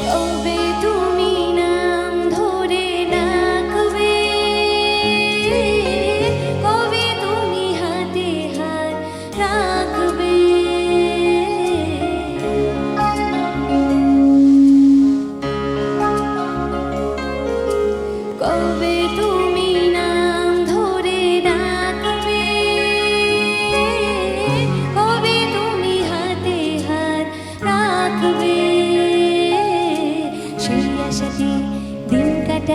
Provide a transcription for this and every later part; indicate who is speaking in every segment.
Speaker 1: Oh, baby.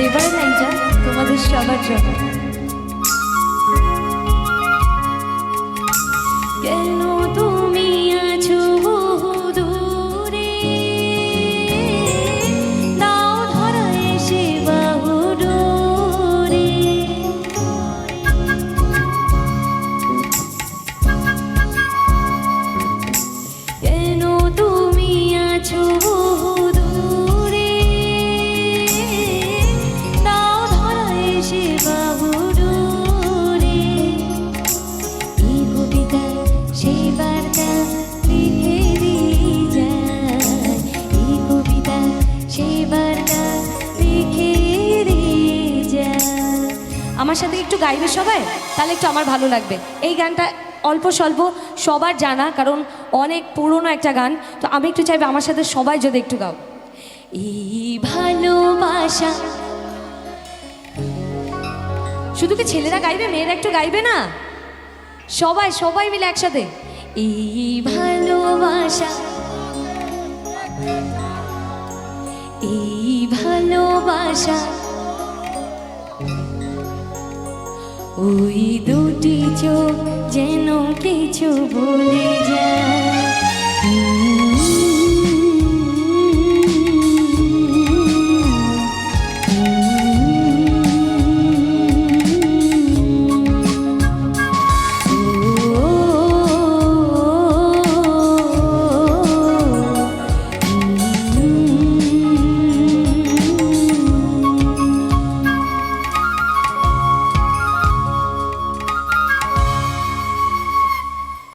Speaker 1: আমার এবারের লাইনটা তোমাদের সবার জন্য। আমার সাথে একটু গাইবে সবাই? তাহলে একটু আমার ভালো লাগবে। এই গানটা অল্প স্বল্প সবার জানা, কারণ অনেক পুরনো একটা গান। তো আমি একটু চাইব আমার সাথে সবাই যদি একটু গাও। এই ভালোবাসা। শুধু কি ছেলেরা গাইবে, মেয়েরা একটু গাইবে না? সবাই সবাই মিলে একসাথে। এই ভালোবাসা। এই ভালোবাসা। ওই দুটি চোখ যেন কিছু ভুলে যায়।